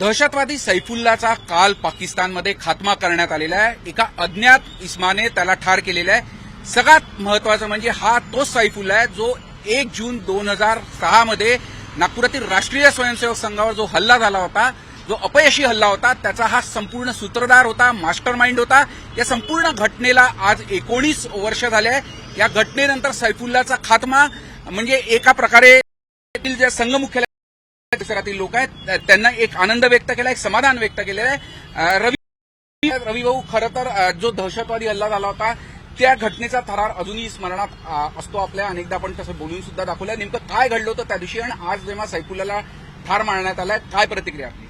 दहशतवादी सैफुल्लाचा काल पाकिस्तानमध्ये खात्मा करण्यात आलेला आहे. एका अज्ञात इस्माने त्याला ठार केलेला आहे. सगळ्यात महत्वाचं म्हणजे हा तोच सैफुल्ला आहे जो एक जून दोन हजार सहामध्ये नागपुरातील राष्ट्रीय स्वयंसेवक संघावर जो हल्ला झाला होता जो अपयशी हल्ला होता त्याचा हा संपूर्ण सूत्रधार होता मास्टर माइंड होता. या संपूर्ण घटनेला आज एकोणीस वर्ष झाले आहे. या घटनेनंतर सैफुल्लाचा खात्मा म्हणजे एका प्रकारे येथील जे संघ मुख्यालय परिसरातील लोक आहेत. त्यांना एक आनंद व्यक्त केला एक समाधान व्यक्त केलेलं आहे. रवी रवी भाऊ खरं तर जो दहशतवादी हल्ला झाला होता त्या घटनेचा थरार अजूनही स्मरणात असतो आपल्या. अनेकदा आपण तसं बोलून सुद्धा दाखवलं नेमकं काय घडलं होतं त्या दिवशी आणि आज जेव्हा सैफुल्लाला ठार मारण्यात आलाय काय प्रतिक्रिया आपली?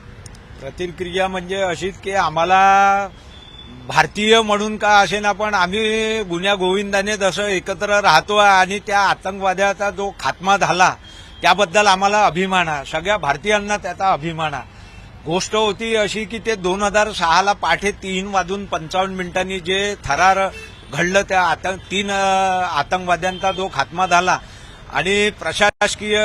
प्रतिक्रिया म्हणजे अशीच की आम्हाला भारतीय म्हणून का असे ना पण आम्ही गुन्ह्या गोविंदाने जसं एकत्र राहतो आणि त्या आतंकवाद्याचा जो खात्मा झाला त्याबद्दल आम्हाला अभिमान आहे. सगळ्या भारतीयांना त्याचा अभिमान आहे. गोष्ट होती अशी की ते दोन हजार सहाला पाठे तीन वाजून पंचावन्न मिनिटांनी जे थरार घडलं त्या आतंक तीन आतंकवाद्यांचा जो खात्मा झाला आणि प्रशासकीय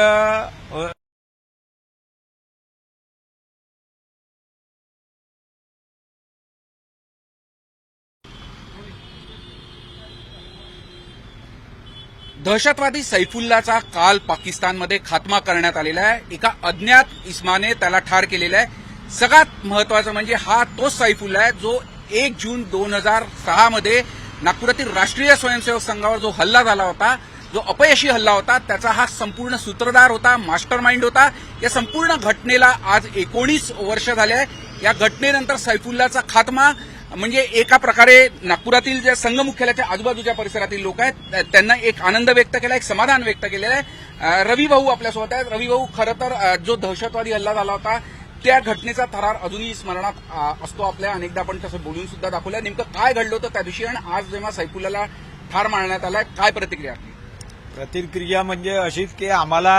दहशतवादी सैफुल्लाचा काल पाकिस्तानमध्ये खात्मा करण्यात आलेला आहे. एका अज्ञात इस्माने त्याला ठार केलेला आहे. सगळ्यात महत्वाचं म्हणजे हा तोच सैफुल्ला आहे जो एक जून दोन हजार सहामध्ये नागपुरातील राष्ट्रीय स्वयंसेवक संघावर जो हल्ला झाला होता जो अपयशी हल्ला होता त्याचा हा संपूर्ण सूत्रधार होता मास्टरमाइंड होता. या संपूर्ण घटनेला आज एकोणीस वर्ष झाले आहे. या घटनेनंतर सैफुल्लाचा खात्मा म्हणजे एका प्रकारे नागपुरातील ज्या संघ मुख्यालयाच्या आजूबाजूच्या परिसरातील लोक आहेत त्यांना एक आनंद व्यक्त केला एक समाधान व्यक्त केलेलं आहे. रवी भाऊ आपल्यासोबत आहेत. रवी भाऊ खरं तर जो दहशतवादी हल्ला झाला होता त्या घटनेचा थरार अजूनही स्मरणात असतो आपल्या. अनेकदा आपण तसं बोलून सुद्धा दाखवलं नेमकं काय घडलं होतं त्या दिवशी आणि आज जेव्हा सैफुल्लाला ठार मारण्यात आलाय काय प्रतिक्रिया? प्रतिक्रिया म्हणजे अशीच की आम्हाला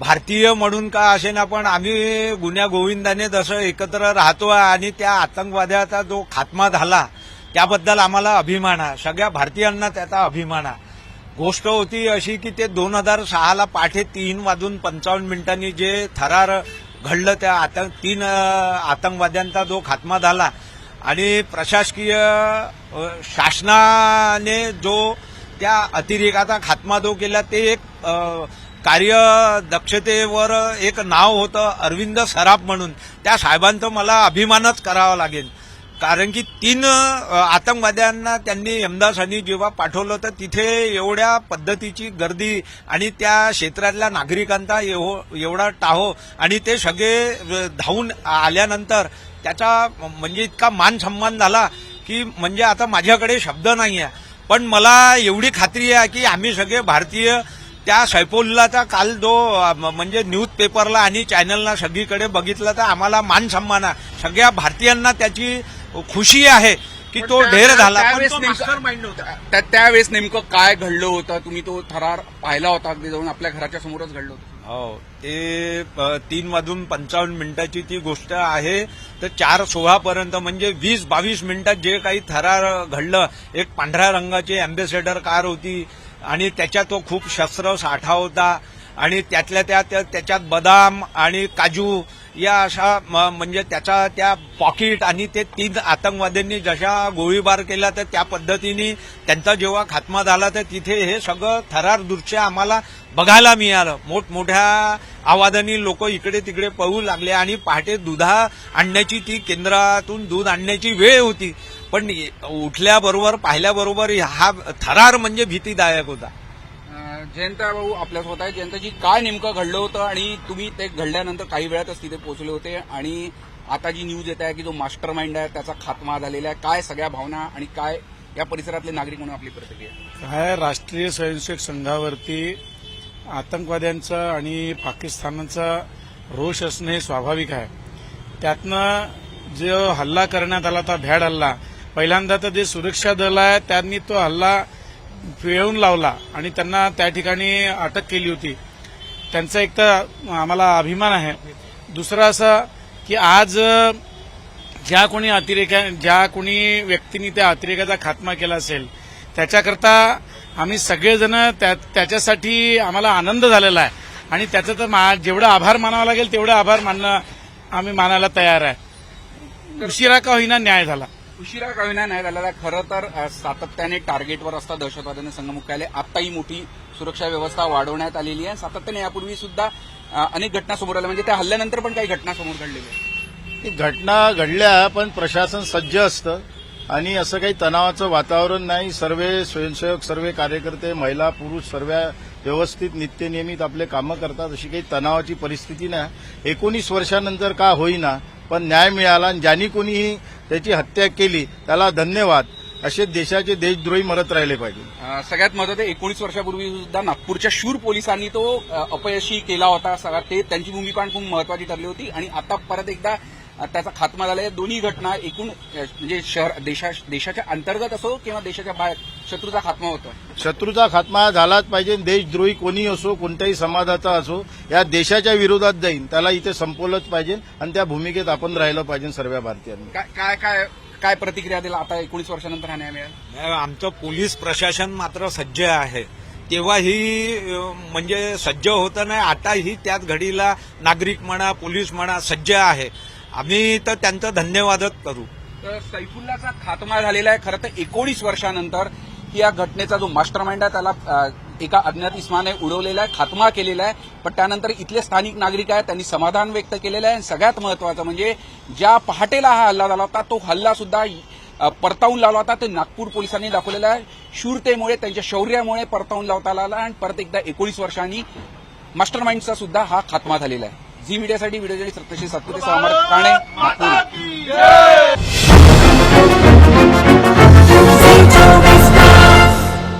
भारतीय म्हणून का असे ना पण आम्ही गुन्ह्या गोविंदाने जसं एकत्र राहतो आणि त्या आतंकवाद्याचा जो खात्मा झाला त्याबद्दल आम्हाला अभिमान आहे. सगळ्या भारतीयांना त्याचा अभिमान आहे. गोष्ट होती अशी की ते दोन हजार सहाला पाठे तीन वाजून पंचावन्न मिनिटांनी जे थरार घडलं त्या आतंक तीन आतंकवाद्यांचा जो खात्मा झाला आणि प्रशासकीय शासनाने जो त्या अतिरेकाचा खात्मा जो केला ते एक कार्यदक्षतेवर एक नाव होतं अरविंद सराफ म्हणून. त्या साहेबांचं मला अभिमानच करावा लागेल. कारण की तीन आतंकवाद्यांना त्यांनी यमदासांनी जेव्हा पाठवलं तर तिथे एवढ्या पद्धतीची गर्दी आणि त्या क्षेत्रातल्या नागरिकांचा एवढा टाहो आणि ते सगळे धावून आल्यानंतर त्याचा म्हणजे इतका मान सन्मान झाला की म्हणजे आता माझ्याकडे शब्द नाही आहे पण मला एवढी खात्री आहे की आम्ही सगळे भारतीय त्या सैफुल्लाचा काल जो म्हणजे न्यूज पेपरला आणि चॅनलला सगळीकडे बघितलं तर आम्हाला मान सन्मान आहे. सगळ्या भारतीयांना त्याची खुशी आहे की तो ढेर झाला. पण त्यावेळेस नेमकं- काय घडलं होतं? तुम्ही तो थरार पाहिला होता अगदी जाऊन? आपल्या घराच्या समोरच घडलं होतं. हो ते तीन वाजून पंचावन्न मिनिटाची ती गोष्ट आहे. तर चार सोळा पर्यंत म्हणजे वीस बावीस मिनिटात जे काही थरार घडलं एक पांढऱ्या रंगाची अँबेसेडर कार होती आणि त्याच्यात तो खूप शस्त्र साठा होता. आणि त्यातल्या त्या त्या- त्याच्यात बदाम आणि काजू या अशा म्हणजे त्याचा त्या पॉकेट आणि ते तीन आतंकवाद्यांनी जशा गोळीबार केला तर त्या पद्धतीने त्यांचा जेव्हा खात्मा झाला तर तिथे हे सगळं थरार दृश्य आम्हाला बघायला मिळालं. मोठमोठ्या आवाजाने लोक इकडे तिकडे पळू लागले आणि पहाटे दुधा आणण्याची ती केंद्रातून दूध आणण्याची वेळ होती. पण उठल्याबरोबर पाहिल्याबरोबर हा थरार म्हणजे भीतीदायक होता. जयंता भाऊ आपल्यासोबत आहे. जयंताजी काय नेमकं घडलं होतं आणि तुम्ही ते घडल्यानंतर काही वेळातच तिथे पोहोचले होते आणि आता जी न्यूज येत आहे की जो मास्टर माइंड आहे त्याचा खात्मा झालेला आहे. काय सगळ्या भावना आणि काय या परिसरातले नागरिक म्हणून आपली प्रतिक्रिया? काय राष्ट्रीय स्वयंसेवक संघावरती आतंकवाद्यांचा आणि पाकिस्तानाचा रोष असणं हे स्वाभाविक आहे. त्यातनं जो हल्ला करण्यात आला होता भ्याड हल्ला पहिल्यांदा तर जे सुरक्षा दल आहे त्यांनी तो हल्ला वेळून लावला आणि त्यांना त्या ठिकाणी अटक केली होती. त्यांचा एक तर आम्हाला अभिमान आहे. दुसरं असं की आज ज्या कोणी अतिरेका ज्या कोणी व्यक्तींनी त्या अतिरेकाचा खात्मा केला असेल त्याच्याकरता आम्ही सगळेजण त्याच्यासाठी आम्हाला आनंद झालेला आहे. आणि त्याचं तर मा जेवढं आभार मानावं लागेल तेवढं आभार मानणं आम्ही मानायला तयार आहे. उशिरा का होईना न्याय झाला. उशिरा का नाही झालेला खरं तर सातत्याने टार्गेटवर असता दहशतवाद्यांना संघ मुख्यालय आत्ताही मोठी सुरक्षा व्यवस्था वाढवण्यात आलेली आहे. सातत्याने यापूर्वी सुद्धा अनेक घटना समोर आल्या. म्हणजे त्या हल्ल्यानंतर पण काही घटना समोर घडलेल्या आहेत. घटना घडल्या पण प्रशासन सज्ज असतं. आणि असं काही तणावाचं वातावरण नाही. सर्व स्वयंसेवक सर्व कार्यकर्ते महिला पुरुष सर्व व्यवस्थित नित्यनियमित आपले कामं करतात. अशी काही तणावाची परिस्थिती नाही. एकोणीस वर्षानंतर का होईना पण न्याय मिळाला. आणि ज्यांनी कोणीही त्याची हत्या केली त्याला धन्यवाद. असे देशाचे देशद्रोही मरत राहिले पाहिजे. सगळ्यात महत्वाचं एकोणीस वर्षापूर्वी सुद्धा नागपूरच्या शूर पोलिसांनी तो अपयशी केला होता सगळा. ते त्यांची भूमिका खूप महत्वाची ठरली होती. आणि आता परत एकदा त्याचा खात्मा झाला. आहे दोन्ही घटना एकूण म्हणजे शहर देशा देशाच्या अंतर्गत असो किंवा देशाच्या बाहेर शत्रूचा खात्मा होतोय. शत्रूचा खात्मा झालाच पाहिजे. देशद्रोही कोणी असो कोणत्याही समाजाचा असो या देशाच्या विरोधात जाईन. त्याला इथे संपवलंच पाहिजे आणि त्या भूमिकेत आपण राहिलं पाहिजे सर्व भारतीयांनी. काय काय काय काय प्रतिक्रिया दिला आता एकोणीस वर्षानंतर हा न्याय मिळाला. आमचं पोलीस प्रशासन मात्र सज्ज आहे. तेव्हाही अं, म्हणजे सज्ज होतं नाही. आताही त्याच घडीला नागरिक म्हणा पोलीस म्हणा सज्ज आहे. आम्ही तर त्यांचं धन्यवादच करू. तर सैफुल्लाचा खात्मा झालेला आहे. खरं तर एकोणीस वर्षानंतर या घटनेचा जो मास्टर माइंड आहे त्याला एका अज्ञात इस्माने उडवलेला आहे खात्मा केलेला आहे. पण त्यानंतर इथले स्थानिक नागरिक आहेत त्यांनी समाधान व्यक्त केलेलं आहे. आणि सगळ्यात महत्वाचं म्हणजे ज्या पहाटेला हा हल्ला झाला होता तो हल्ला सुद्धा परतावून लावला होता. ते नागपूर पोलिसांनी दाखवलेला आहे. शूरतेमुळे त्यांच्या शौर्यामुळे परतावून लावता आला आणि परत एकदा एकोणीस वर्षांनी मास्टर माइंडचा सुद्धा हा खात्मा झालेला आहे. झी मीडियासाठी व्हिडिओ सत्यशील सातपुते समर्थ नागपूर.